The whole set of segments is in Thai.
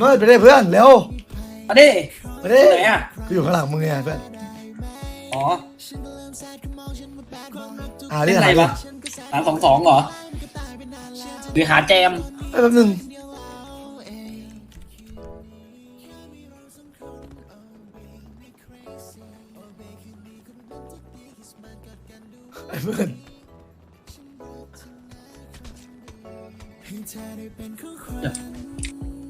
เมื่อไอ้เมื่อไปได้เพื่อนเร็วมาดิไปดิไหนอะกูอยู่ข้างหลังมึงไงเพื่อนอ๋ออ่าเรียกอะไรหาดิวะสามสองสองเหรอหรือหาแจมไอ้แป๊บนึงไอ้เพื่อน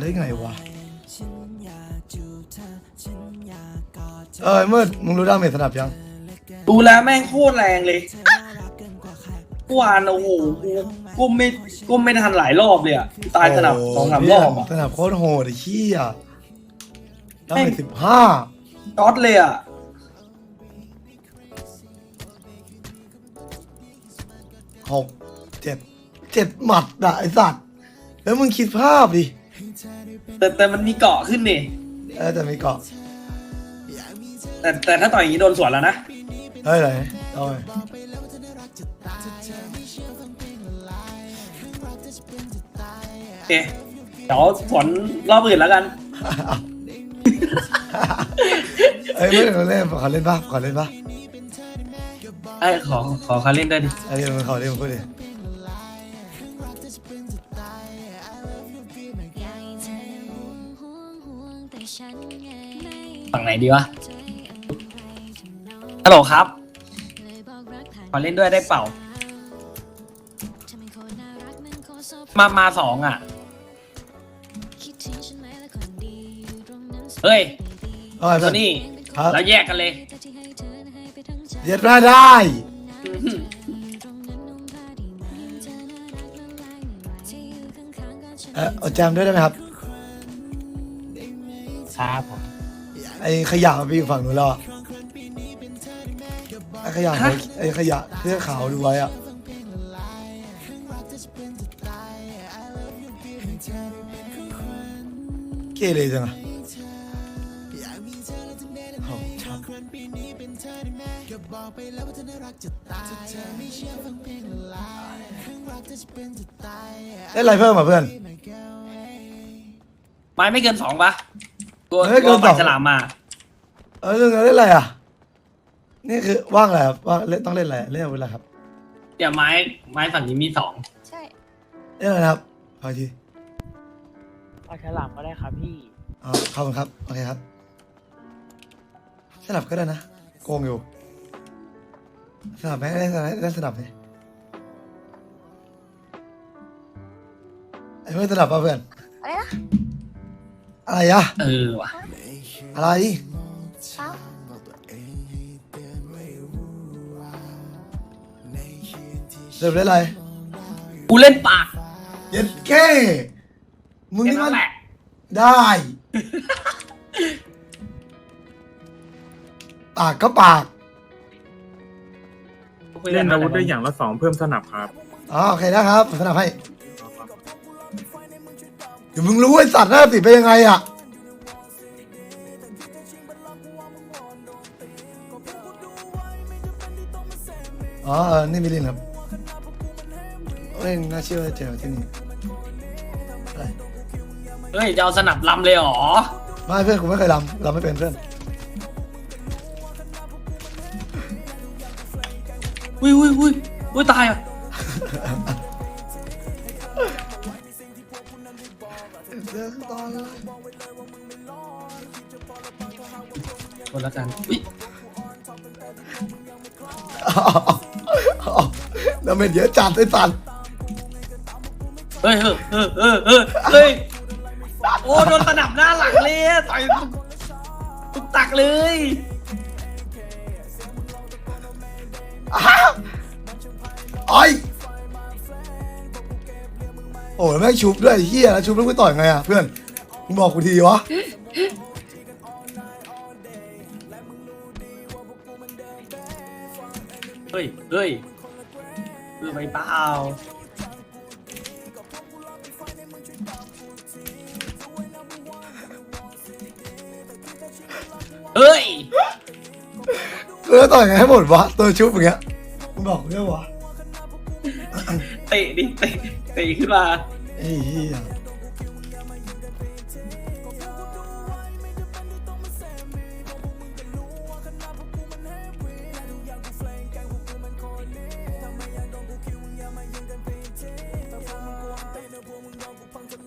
ได้ไงวะเออไอ้เมื่อมึงรู้ดาเมจสนับยัง ดูแล้วแม่งโคตรแรงเลยเมื่อวานโอ้โหกูก้มไม่ก้มไม่ทันหลายรอบเลยอะตายสนับสองสามรอบอะสนับโคตรโหดไอ้เหี้ยดาแม่เมงจสิบห้าช็อตเลยอะหก เจ็ดเจ็ดหมัดอะไอสัตว์แล้วมึงคิดภาพดิแต่แต่มันมีเกาะขึ้นนี่เออแต่มีเกาะแต่แต่ถ้าต่อยอย่างนี้โดนสวนแล้วนะเฮ้ยไหนเอาไปโอเคเดี๋ยวสวนรอบอื่นแล้วกันเอ้ยไม่ได้เล่นขอเล่นปะขอเล่นปะไอ้ยขอขอคาเล่นได้ดิ ไอ้เรื่องขอเล่นมึงพูดดิ ฝั่งไหนดีวะใจอะไรทำนองฮัลโหลครับเลยบอกรักผ่านขอเล่นด้วยได้เปล่าเธอเป็นคนน่ารักมันคนสบมา มาสองอะคิดถึงฉันไหมและคนดีอยู่ตรงนั้นเฮ้ยเอาไปตัเพื่อวนนี้ครับแล้วแยกกันเลยแต่ที่ให้เธอนั้นให้ไปทั้งใจเย็ดไม่ได้อื้อหืออยู่ตรงนั้นนุ่มผ้าดีไหมเธอน่ารักละลายในวันที่อยู่ข้างๆกันฉันเออเอาแจมด้วยได้ไหมครับ ครับผม ไอ้ขยะมันไปอยู่ฝั่งนู้นแล้วอะไอ้ขยะมันไอ้ขยะเสื้อขาวดูไว้อะเกเรจังอะเอาช่างเล่นอะไรเพิ่มอะเพื่อน ไม้ไม่เกินสองปะ ตัวเฮ้ยเกิตัวนสปัองกฉลามมา เออเรื่องเล่นอะไรอะ นี่คือว่างอะไรครับว่างเล่นต้องเล่นอะไรเล่นเวลาครับเดี๋ยวไม้ไม้ฝั่งนี้มีสองใช่ เล่นอะไรนะครับพอทีเอาฉลามก็ได้ครับพี่ อ๋อขอบคุณครับโอเคครับสนับก็ได้นะโกงอยู่สนับไหมเล่นสนับเล่นสนับไหมไอ้เพื่อนสนับป่ะเพื่อนอะไรนะ อะไรอะเออว่ะอะไร เอ้าเริ่มเล่นอะไรกูเล่นปากเย็นแค่มึงแค่นี่มันั้นนแหละได้ปากก็ปากเล่นอาวุธได้อย่างละสองเพิ่มสนับครับอ๋อโอเคนะครับสนับให้ เดี๋ยวมึงรู้ไอ้สัตว์หน้าติดเป็นยังไงอะอ๋อเออนี่มิลินครับเล่นน่าเชื่อว่าเจอที่นี่อะไรเฮ้ยจะเอาสนับลำเลยเหรอไม่เพื่อนกูไม่เคยรำรำไม่เป็นเพื่อนอุ้ยอุ้ยอุ้ยอุ้ยตายอะ คนละกันอุ้ยแล้วเม็ดเยอะจัดไอ้สัตว์เฮ้ยเฮ้ยเฮ้ยเฮ้ยเฮ้ยเฮ้ยโอ้โดนสนับหน้าหลังเลยอะต่อยตุกตักเลยอ้าวอ้อย โอ้แล้วแม่งชุบด้วยไอ้เฮียแล้วชุบแล้วกูต่อยไงอะเพื่อนมึงบอกกูทีวะเฮ้ยเฮ้ยเออไปเปล่าเฮ้ยกูจะต่อยไงให้หมดวะตัวชุบอย่างเงี้ยมึงบอกกูด้วยวะ เตะดิ เตะเตะขึ้นมาไอ้เฮีย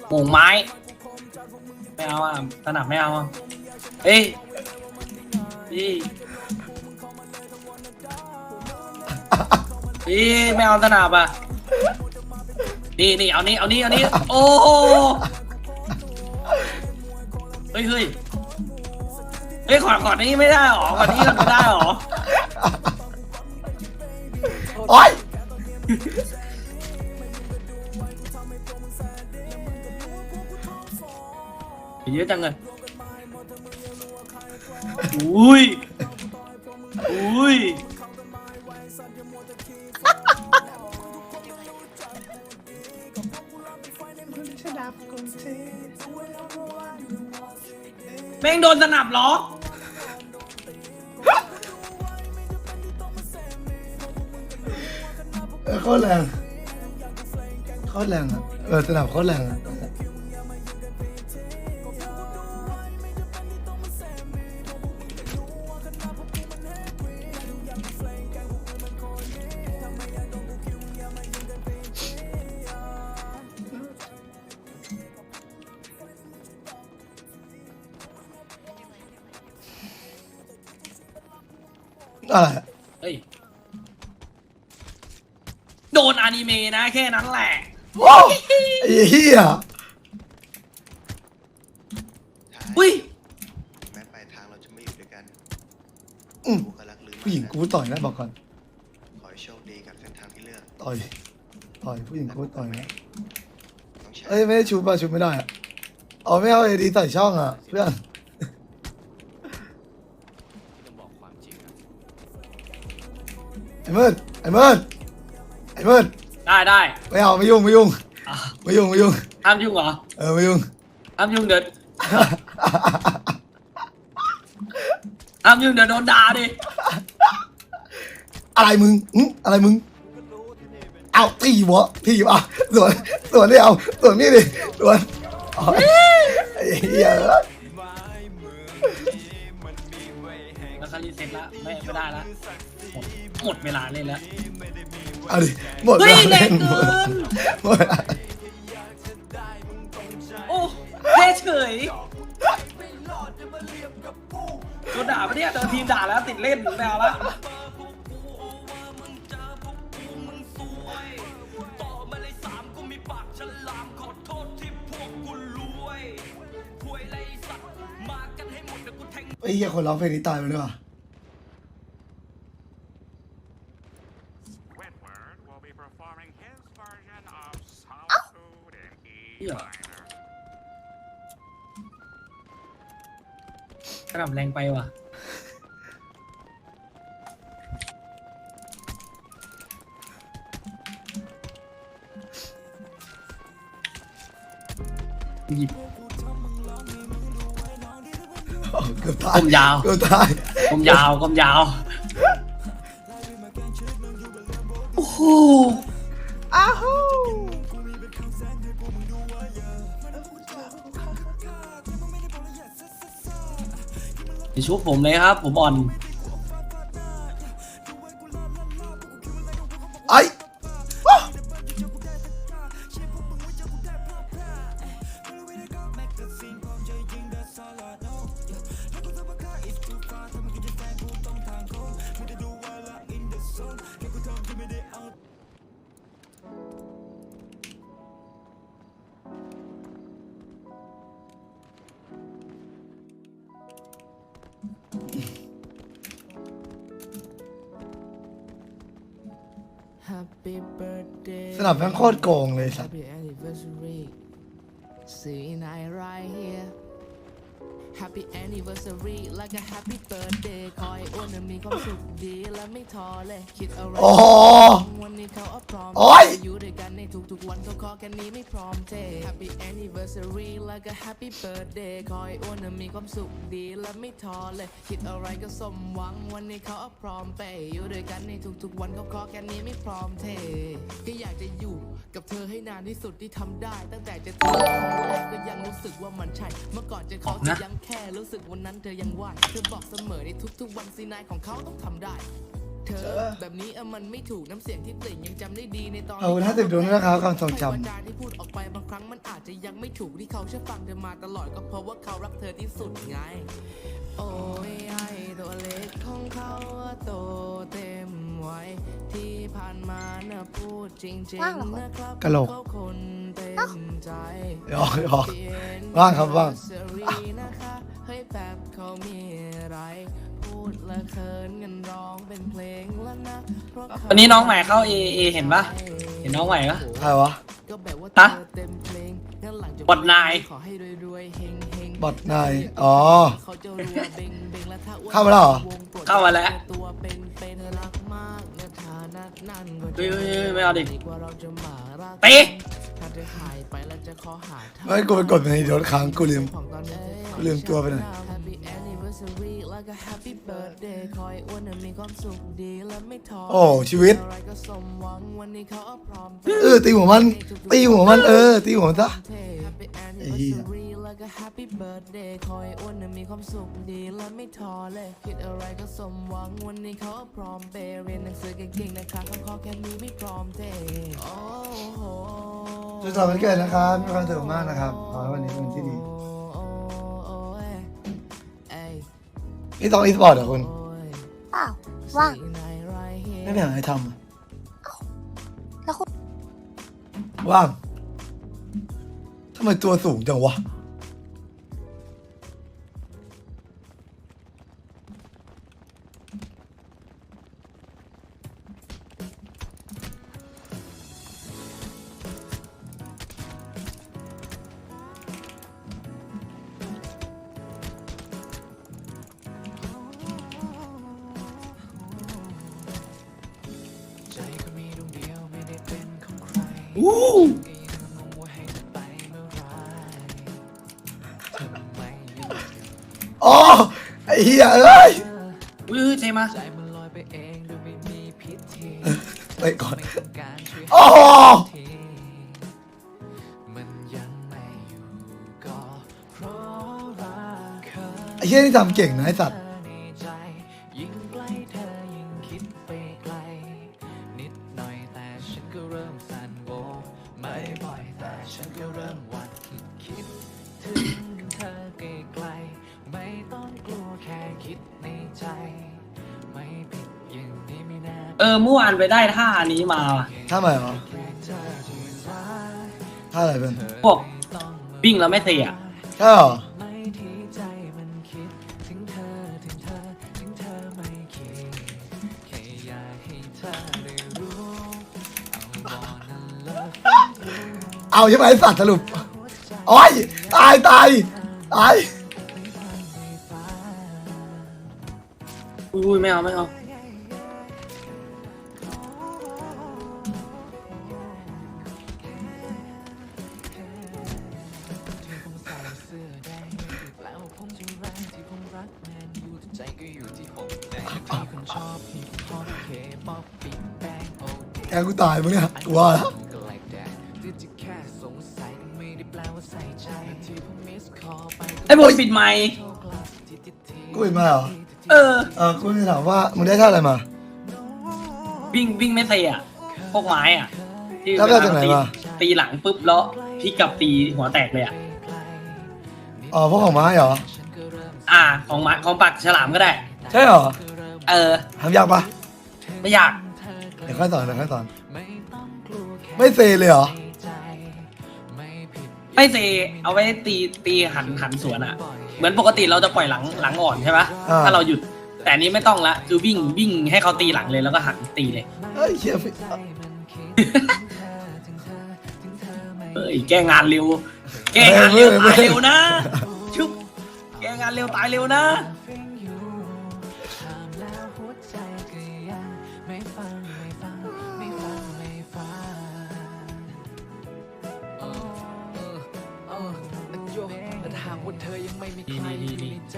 โป่งไม้ ไม่เอาอะสนับไม่เอาอะเอ้ยพี่พี่ไม่เอาสนับอะ นี่นี่เอานี้เอานี้เอานี้โอ้โหเฮ้ยเฮ้ยเฮ้ยขอดขอดนี้ไม่ได้หรอขอดนี้ไม่ได้หรอโอ๊ยเยอะจังเลยอุ้ยอุ้ย ม่งโดนสนับเหรอเออโคตรแรงโคตรแรงอะเออสนับโคตรแรงอะ อะไรอะเฮ้ย โดนอนิเมะนะแค่นั้นแหละโอ้ไอ้เหี้ยอุ้ยแม้ปลายทางเราจะไม่อยู่ด้วยกันอืมกูก็รักลืมผู้หญิงกูต่อยนะบอกก่อน ขอให้โชคดีกับเส้นทางที่เลือกต่อย ต่อยผู้หญิงกูต่อยนะน้องชายเอ้ยไม่ได้ชูป่ะชูไม่ได้อะเอาไม่เอาเอดีใส่ช่องอะเพื่อน มืดไอ้มืดไอ้มืดได้ได้ไม่เอาไม่ยุ่งไม่ยุ่งอะไม่ยุ่งไม่ยุ่งห้ามยุ่งเหรอเออไม่ยุ่งห้ามยุ่งเดี๋ยวห้ามยุ่งเดี๋ยวโดนด่าดิอะไรมึงหึอะไรมึงเอาตีหัวตีอะสวนสวนนี่เอาสวนนี่ดิสวนอ๋อไอ้เหี้ยแล้วเขารีเซ็ตละไม่ไม่ได้ละหมด หมดเวลาเล่นแล้วเอาดิหมดเฮ้ยแล้วแรงเกินหมดแล้วโอ้แค่เฉยโดนด่าปะเนี่ยโดนทีมด่าแล้วติดเล่นไม่เอาละไอ้เหี้ยคนร้องเพลงนี้ตายไปด้วยวะ Squidward and เหี้ย E-Liner. กระหน่ำแรงไปว่ะ หยิบ โอ้เกือบตายผมยาว เกือบตายกลมยาวกลมยาว โอ้โห อ้าว ชุบผมเลยครับ ผมอ่อน สนับแม่งโคตรโกงเลยสัตว์ Happy anniversary See night right here Happy anniversary แล้วก็ Happy birthday ขอให้อ้วนนั้นมีความสุขดีและไม่ท้อเลยคิดอะไรโอ้โหวันนี้เขาเอาพร้อมโอ้ยอยู่ด้วยกันในทุกๆวันเขาขอแค่นี้ไม่พร้อมเท Happy anniversary แล้วก็ Happy birthday ขอให้อ้วนนั้นมีความสุขดีและไม่ท้อเลยคิดอะไรก็สมหวังวันนี้เขาเอาพร้อมเปย์อยู่ด้วยกันในทุกๆวันเขาขอแค่นี้ไม่พร้อมเทก็อยากจะอยู่กับเธอให้นานที่สุดที่ทำได้ ตั้งแต่จะเจอครั้งแรกก็ยังรู้สึกว่ามันใช่เมื่อก่อนเจอเขาจะยังแค่รู้สึกวันนั้นเธอยังไหวเธอบอกเสมอในทุกๆวันซีนายของเขาต้องทำได้ เธอแบบนี้อะมันไม่ถูกน้ำเสียงที่เปล่งยังจำได้ดีในตอนขอบคุณ50ดวงด้วยนะครับความทรงจำไม่ว่าจาที่พูดออกไปบางครั้งมันอาจจะยังไม่ถูกที่เขาเชื่อฟังเธอมาตลอดก็เพราะว่าเขารักเธอที่สุดไง โอ้ยไอตัวเล็กของเขาอะโตเต็มวัยที่ผ่านมาน่ะพูดจริงว่างเหรอๆนะครับกะโหลก เขาคนเต็มใจเดี๋ยวเดี๋ยวว่างครับว่างนะคะเฮ้ยแบบเขามีอะไร พูดและเขินกันร้องเป็นเพลงแล้วนะเพราะเขาวันนี้น้องใหม่เข้าเอเอเห็นปะเห็นน้องใหม่ปะ ใครวะ ก็แบบว่าฮะเธอเต็มเพลงงั้นหลังจากบอทนาย ขอให้รวยๆเฮงๆบอทนายอ๋อ เขาจะรัวเบ่งเบ่งและถ้าอ้วนเข้ามาแล้วเหรอวงโปรดเข้ามาแล้วตัวเป็นเป็นรักมากนะฐานะนั่นก็เฮ้ยเฮ้ยเฮ้ยไม่เอาดิกว่าเราจะมารักตี ถ้าเธอหายไปแล้วจะขอหาทางเฮ้ยกูไปกดในโดนค้างกูลืม ของตอนนี้กู ลืมตัวไปหน่อย Happy anniversary แล้วก็ Happy birthday ขอให้อ้วนน่ะมีความสุขดีและไม่ท้อโอ้ชีวิตอะไรก็สมหวังวันนี้เขาเอาพร้อมเออตีหัวมัน ตีหัวมันเออ ตีหัวมันซะ Happy ไอ้เหี้ย anniversary แล้วก็ Happy birthday ขอให้อ้วนน่ะมีความสุขดีและไม่ท้อเลย คิดอะไรก็สมหวังวันนี้เขาเอาพร้อมเปย์เรียนหนังสือเก่งๆนะคะเขาขอแค่นี้ไม่พร้อมเทโอ้โหสุดสัปดาห์วันเกิดนะครับมีความสุขมากนะครับขอให้วันนี้เป็นวันที่ดี นี่ต้องอีสปอร์ตเหรอคุณโอ้ยเปล่าว่างสีไหนไรเห็นไม่เป็นอะไรทำอะแล้วคุณว่างทำไมตัวสูงจังวะ ยเอ้ยอุ้ยเทมาใจมันลอยไปเองโดยไม่มีพิธีไปก่อนองการช่วยโอ้โหทีมันยังไม่อยู่ก็เพราะรักเธอไอ้เหี้ยนี่ทำเก่งนะไอ้สัตว์านไปได้ท่านี้มาว่ะท่าใหม่เหรอเธอที่รักท่าอะไรเป็นพวกต้องมาวิ่งแล้วไม่เตะอะใช่เหรอไม่ที่ใจมันคิดถึงเธอถึงเธอถึงเธอไม่คิดแค่อยากให้เธอได้รู้เอาบอนั่นเลิฟเอาใช่ไหมไอ้สัตว์สรุปโอ้ยตายตายตายอุ้ยอุ้ยไม่เอาไม่เอา เคแกกูตายมึงเนี่ยกูว่าแล้วก็ like that หรือจะแค่สงสัยก็ไม่ได้แปลว่าใส่ใจที่ผมมิสคอลไปก็ไอ้โบยปิดไมค์โชคกลับที่ที่ที่กูอีกมาเหรอเออ เออกูจะถามว่ามึงได้ท่าอะไรมาวิ่งวิ่งไม่เตะอะพวกไม้อะที่แล้วไปเอาจากไหนมา ตีหลังปุ๊บแล้วพลิกกลับตีหัวแตกเลยอะอ๋อพวกของไม้เหรออ่า ของไม้ของปักฉลามก็ได้ ใช่เหรอเออทำยากปะไม่อยากเดี๋ยวค่อยสอนเดี๋ยวค่อยสอน ไม่เซเลยเหรอใจไม่ผิดไม่เซเอาไว้ตีตีหันหันสวนอะเหมือนปกติเราจะปล่อยหลังหลังอ่อนใช่ปะอ่า ถ้าเราหยุดแต่อันนี้ไม่ต้องละคือวิ่งวิ่งให้เขาตีหลังเลยแล้วก็หันตีเลยเฮ้ยเชี่ยฟิเอ้ยแก้งานเร็ว แก้งานเร็วตายเร็วนะชุบแก้งานเร็วตายเร็วนะ ไม่มีใครอยู่ในใจ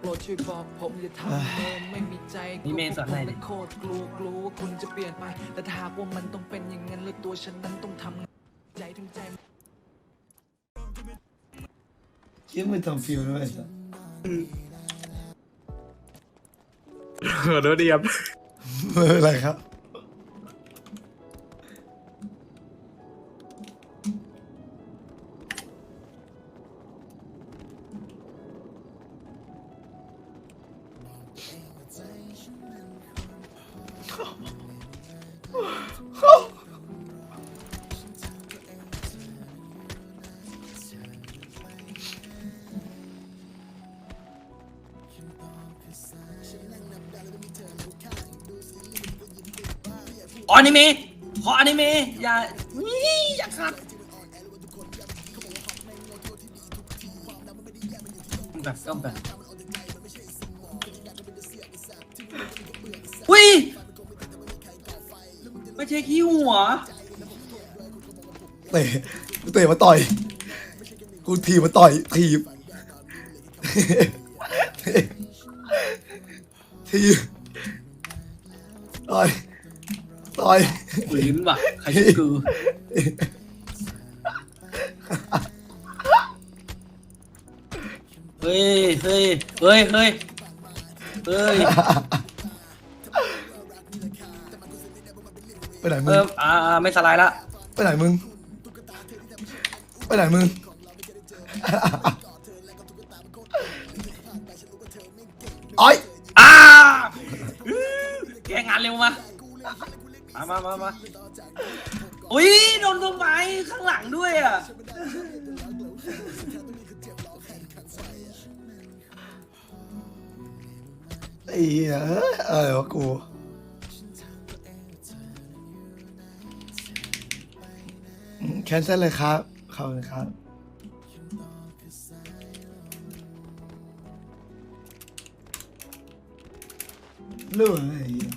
โปรดช่วยบอกผมอย่าทำเธอไม่มีใจนี่เมย์สอนอะไรกลัวเนี่ย โคตรกลัวกลัวว่าคุณจะเปลี่ยนไป แต่ถ้าหากว่ามันต้องเป็นอย่างนั้นแล้วตัวฉันนั้นต้องทำใจถึงใจคิดมันทำฟิลด้วยสัสขอโทษดีครับ ไม่เป็นไรครับ นิเมะขออนิเมะอย่าอย่าขัดแบบก็แบบอุ้ยไม่ใช่ขี้หัวเตะเตะมาต่อย กูถีบมาต่อยถีบถีบต่อย อยฝืนว่ะใครชื่อคือเฮ้ยเฮ้ยเฮ้ยเฮ้ยเฮ้ยไปไหนมึเองออ่าอ่าไม่สไลด์ละ ไปไหนมึง ไปไหนมึง มามามามาอุ้ยโดนต้นไม้ข้างหลังด้วยอะไอ้เหี้ยเอ้ยอะไรวะกูแคนเซิลเลยครับขอบคุณครับเรื่อ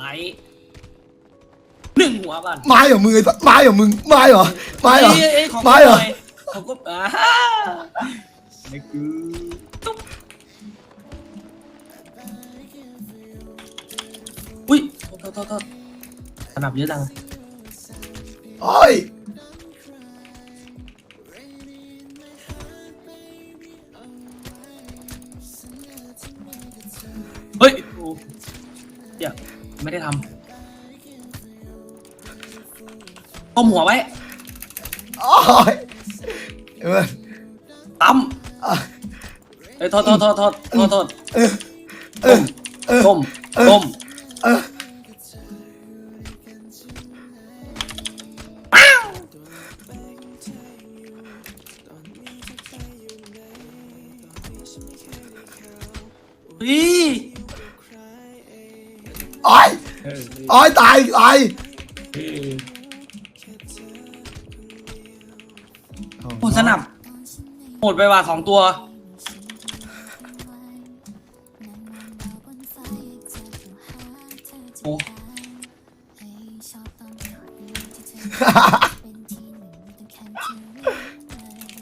ไลด์หนึ่งหัวก่อนไม้เหรอมึงไอ้สัสไม้เหรอมึงไม้เหรอไม้เหรอเอ้ยเอ้ยของไม้เหรอของก็อ่าไม่คือตุ๊บอุ้ยโทษโทษโทษโทษสนับเยอะจังโอ้ย ก้มหัวไว้โอ้ยเอ้ยตั้มอะเอ้ยโทษโทษโทษโทษโทษโทษเออเออเออก้มก้มเอออีโอ้ยโอ้ยตายตาย โอ้สนับหมดไปว่าสองตัว โอ้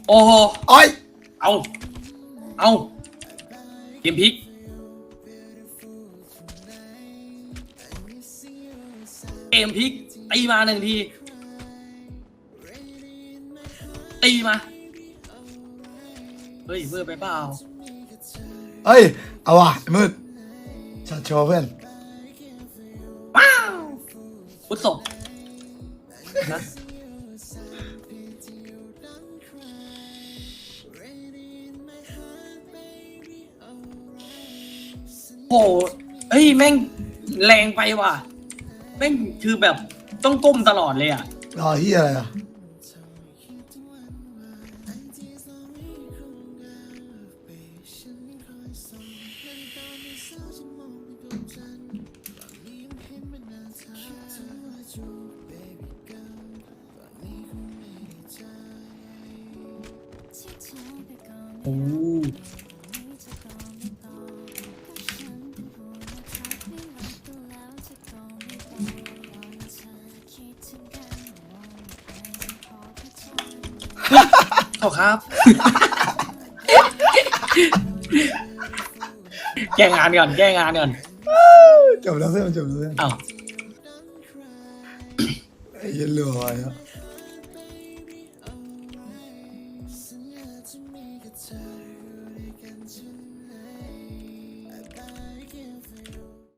โอ้โห โอ้ยเอา เอาเกมพลิก เกมพลิกตีมาหนึ่งที ตีมา เฮ้ยเมื่อไปเปล่าเฮ้ย เอาว่ะไอ้มืดชัดโชว์เพื่อน ว้าวพุทธศพนะโอ้เฮ้ยแม่งแรงไปว่ะ แม่งคือแบบต้องก้มตลอดเลยอะ รอที่อะไรอะ ขอครับ แก้งานก่อนแก้งานก่อนจบแล้วเพื่อนจบแล้วเพื่อนเอ้าไอ้เหี้ยันรวยอะ